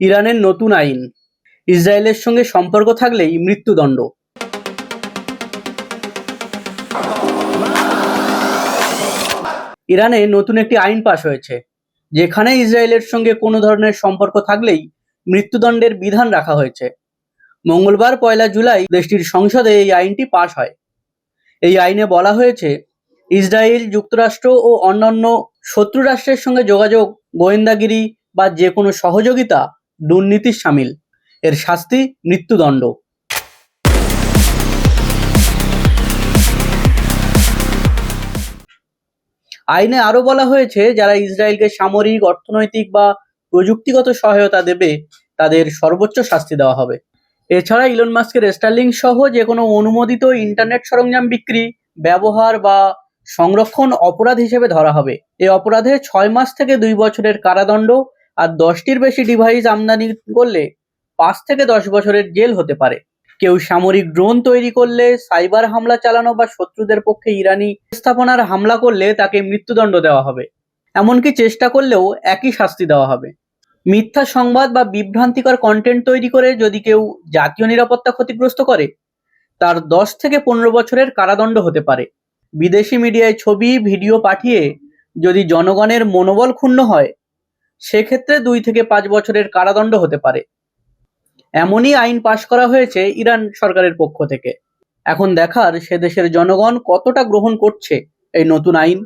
ইরানের নতুন আইন। ইসরায়েলের সঙ্গে সম্পর্ক থাকলেই মৃত্যুদণ্ড। ইরানে নতুন একটি আইন পাশ হয়েছে, যেখানে ইসরায়েলের সঙ্গে কোনো ধরনের সম্পর্ক থাকলেই মৃত্যুদণ্ডের বিধান রাখা হয়েছে। মঙ্গলবার পয়লা জুলাই দেশটির সংসদে এই আইনটি পাশ হয়। এই আইনে বলা হয়েছে, ইসরায়েল যুক্তরাষ্ট্র ও অন্যান্য শত্রু রাষ্ট্রের সঙ্গে যোগাযোগ, গোয়েন্দাগিরি বা যে কোনো সহযোগিতা দুর্নীতির সামিল। এর শাস্তি মৃত্যুদণ্ড। আইনে আরও বলা হয়েছে, যারা ইসরায়েলকে সামরিক, অর্থনৈতিক বা প্রযুক্তিগত সহায়তা দেবে, তাদের সর্বোচ্চ শাস্তি দেওয়া হবে। এছাড়া ইলন মাস্কের স্টার্লিং সহ যে কোনো অনুমোদিত ইন্টারনেট সরঞ্জাম বিক্রি, ব্যবহার বা সংরক্ষণ অপরাধ হিসেবে ধরা হবে। এই অপরাধে ছয় মাস থেকে দুই বছরের কারাদণ্ড আর দশটির বেশি ডিভাইস আমদানি করলে পাঁচ থেকে দশ বছরের জেল হতে পারে। কেউ সামরিক ড্রোন তৈরি করলে সাইবার হামলা চালানো বা শত্রুদের পক্ষে ইরানি স্থাপনার হামলা করলে তাকে মৃত্যুদণ্ড দেওয়া হবে। এমনকি চেষ্টা করলেও একই শাস্তি দেওয়া হবে। মিথ্যা সংবাদ বা বিভ্রান্তিকর কন্টেন্ট তৈরি করে যদি কেউ জাতীয় নিরাপত্তা ক্ষতিগ্রস্ত করে, তার দশ থেকে পনেরো বছরের কারাদণ্ড হতে পারে। বিদেশি মিডিয়ায় ছবি, ভিডিও পাঠিয়ে যদি জনগণের মনোবল ক্ষুণ্ণ হয় সেক্ষেত্রে দুই থেকে পাঁচ বছরের কারাদণ্ড হতে পারে। এমনই আইন পাশ করা হয়েছে ইরান সরকারের পক্ষ থেকে। এখন দেখার সে দেশের জনগণ কতটা গ্রহণ করছে এই নতুন আইন?